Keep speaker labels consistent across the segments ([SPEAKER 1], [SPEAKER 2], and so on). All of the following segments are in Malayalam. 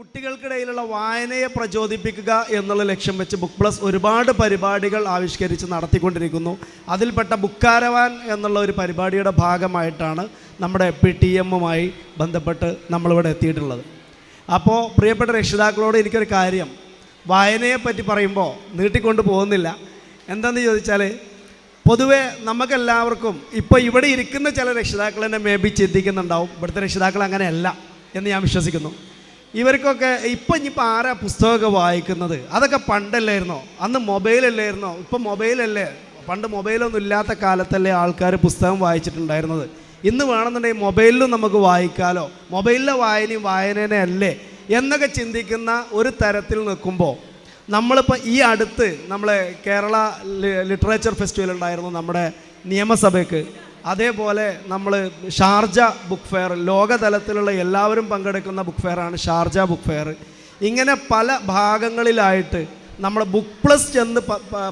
[SPEAKER 1] കുട്ടികൾക്കിടയിലുള്ള വായനയെ പ്രചോദിപ്പിക്കുക എന്നുള്ള ലക്ഷ്യം വെച്ച് ബുക്ക് പ്ലസ് ഒരുപാട് പരിപാടികൾ ആവിഷ്കരിച്ച് നടത്തിക്കൊണ്ടിരിക്കുന്നു. അതിൽപ്പെട്ട ബുക്കാരവാൻ എന്നുള്ള ഒരു പരിപാടിയുടെ ഭാഗമായിട്ടാണ് നമ്മുടെ പി ടി എമ്മുമായി ബന്ധപ്പെട്ട് നമ്മളിവിടെ എത്തിയിട്ടുള്ളത്. അപ്പോൾ പ്രിയപ്പെട്ട രക്ഷിതാക്കളോട് എനിക്കൊരു കാര്യം. വായനയെ പറ്റി പറയുമ്പോൾ നീട്ടിക്കൊണ്ട് പോകുന്നില്ല. എന്താണെന്ന് ചോദിച്ചാൽ പൊതുവെ നമുക്കെല്ലാവർക്കും ഇപ്പോൾ ഇവിടെ ഇരിക്കുന്ന ചില രക്ഷിതാക്കൾ തന്നെ മേ ബി ചിന്തിക്കുന്നുണ്ടാവും. ഇവിടുത്തെ രക്ഷിതാക്കൾ അങ്ങനെയല്ല എന്ന് ഞാൻ വിശ്വസിക്കുന്നു. ഇവർക്കൊക്കെ ഇപ്പം ഇനിയിപ്പോൾ ആരാ പുസ്തകമൊക്കെ വായിക്കുന്നത്? അതൊക്കെ പണ്ടല്ലായിരുന്നോ? അന്ന് മൊബൈലല്ലായിരുന്നോ? ഇപ്പം മൊബൈലല്ലേ? പണ്ട് മൊബൈലൊന്നും ഇല്ലാത്ത കാലത്തല്ലേ ആൾക്കാർ പുസ്തകം വായിച്ചിട്ടുണ്ടായിരുന്നത്. ഇന്ന് വേണമെന്നുണ്ടെങ്കിൽ മൊബൈലിലും നമുക്ക് വായിക്കാലോ. മൊബൈലിലെ വായനയും വായനേനെ അല്ലേ? എന്നൊക്കെ ചിന്തിക്കുന്ന ഒരു തരത്തിൽ നിൽക്കുമ്പോൾ നമ്മളിപ്പോൾ ഈ അടുത്ത് നമ്മളെ കേരള ലിറ്ററേച്ചർ ഫെസ്റ്റിവൽ ഉണ്ടായിരുന്നു നമ്മുടെ നിയമസഭയ്ക്ക്. അതേപോലെ നമ്മൾ ഷാർജ ബുക്ക് ഫെയർ ലോകതലത്തിലുള്ള എല്ലാവരും പങ്കെടുക്കുന്ന ബുക്ക് ഫെയറാണ് ഷാർജ ബുക്ക് ഫെയർ ഇങ്ങനെ പല ഭാഗങ്ങളിലായിട്ട് നമ്മൾ ബുക്ക് പ്ലസ് ചെന്ന്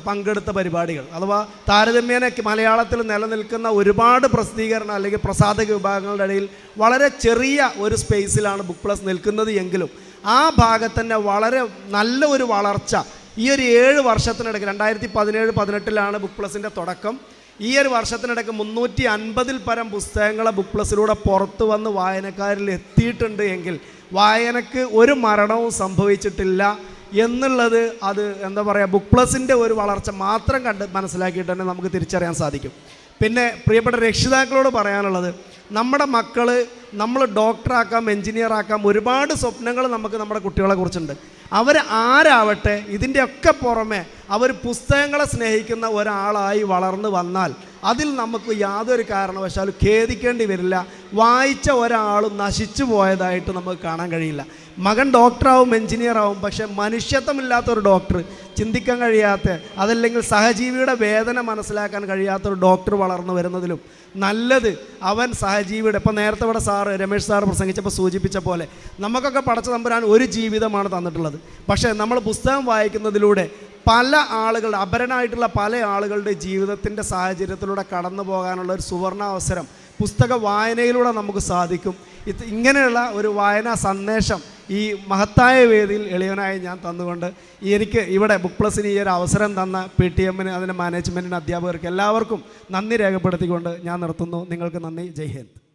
[SPEAKER 1] പങ്കെടുത്ത പരിപാടികൾ. അഥവാ താരതമ്യേന മലയാളത്തിൽ നിലനിൽക്കുന്ന ഒരുപാട് പ്രസിദ്ധീകരണം അല്ലെങ്കിൽ പ്രസാധക വിഭാഗങ്ങളുടെ ഇടയിൽ വളരെ ചെറിയ ഒരു സ്പേസിലാണ് ബുക്ക് പ്ലസ് നിൽക്കുന്നത് എങ്കിലും ആ ഭാഗത്തന്നെ വളരെ നല്ല ഒരു വളർച്ച ഈ ഒരു ഏഴ് വർഷത്തിനിടയ്ക്ക് രണ്ടായിരത്തി പതിനേഴ് പതിനെട്ടിലാണ് ബുക്ക് പ്ലസിന്റെ തുടക്കം. ഈ ഒരു വർഷത്തിനിടയ്ക്ക് മുന്നൂറ്റി അൻപതിൽ പരം പുസ്തകങ്ങളെ ബുക്ക് പ്ലസിലൂടെ പുറത്തു വന്ന് വായനക്കാരിൽ എത്തിയിട്ടുണ്ട് എങ്കിൽ വായനക്ക് ഒരു മരണവും സംഭവിച്ചിട്ടില്ല. എന്നുള്ളത് അത് എന്താ പറയുക ബുക്ക് പ്ലസിന്റെ ഒരു വളർച്ച മാത്രം കണ്ട് മനസ്സിലാക്കിയിട്ട് തന്നെ നമുക്ക് തിരിച്ചറിയാൻ സാധിക്കും. പിന്നെ പ്രിയപ്പെട്ട രക്ഷിതാക്കളോട് പറയാനുള്ളത് നമ്മുടെ മക്കൾ നമ്മൾ ഡോക്ടറാക്കാം എഞ്ചിനീയർ ആക്കാം ഒരുപാട് സ്വപ്നങ്ങൾ നമുക്ക് നമ്മുടെ കുട്ടികളെ കുറിച്ചുണ്ട്. അവർ ആരാവട്ടെ ഇതിന്റെയൊക്കെ പുറമെ അവർ പുസ്തകങ്ങളെ സ്നേഹിക്കുന്ന ഒരാളായി വളർന്നു വന്നാൽ അതിൽ നമുക്ക് യാതൊരു കാരണവശാലും ഖേദിക്കേണ്ടി വരില്ല. വായിച്ച ഒരാളും നശിച്ചു പോയതായിട്ട് നമുക്ക് കാണാൻ കഴിയില്ല. മകൻ ഡോക്ടറാവും എഞ്ചിനീയർ ആവും പക്ഷെ മനുഷ്യത്വമില്ലാത്ത ഒരു ഡോക്ടർ ചിന്തിക്കാൻ കഴിയാത്ത അതല്ലെങ്കിൽ സഹജീവിയുടെ വേദന മനസ്സിലാക്കാൻ കഴിയാത്ത ഒരു ഡോക്ടർ വളർന്നു വരുന്നതിലും നല്ലത് അവൻ സഹജീവിയുടെ ഇപ്പം നേരത്തെ ഇവിടെ സാറ് രമേശ് സാർ പ്രസംഗിച്ചപ്പോൾ സൂചിപ്പിച്ച പോലെ നമുക്കൊക്കെ പടച്ച തമ്പുരാൻ ഒരു ജീവിതമാണ് തന്നിട്ടുള്ളത്. പക്ഷേ നമ്മൾ പുസ്തകം വായിക്കുന്നതിലൂടെ പല ആളുകളുടെ അപരനായിട്ടുള്ള പല ആളുകളുടെ ജീവിതത്തിന്റെ സാഹചര്യത്തിലൂടെ കടന്നു പോകാനുള്ള ഒരു സുവർണ അവസരം പുസ്തക വായനയിലൂടെ നമുക്ക് സാധിക്കും. ഇത് ഇങ്ങനെയുള്ള ഒരു വായനാ സന്ദേശം ഈ മഹത്തായ വേദിയിൽ എളിയവനായി ഞാൻ തന്നുകൊണ്ട് എനിക്ക് ഇവിടെ ബുക്ക് പ്ലസിന് ഈ ഒരു അവസരം തന്ന പി ടി എമ്മിന് അതിന്റെ മാനേജ്മെന്റിന് അധ്യാപകർക്ക് എല്ലാവർക്കും നന്ദി രേഖപ്പെടുത്തിക്കൊണ്ട് ഞാൻ നിർത്തുന്നു. നിങ്ങൾക്ക് നന്ദി. ജയ് ഹിന്ദ്.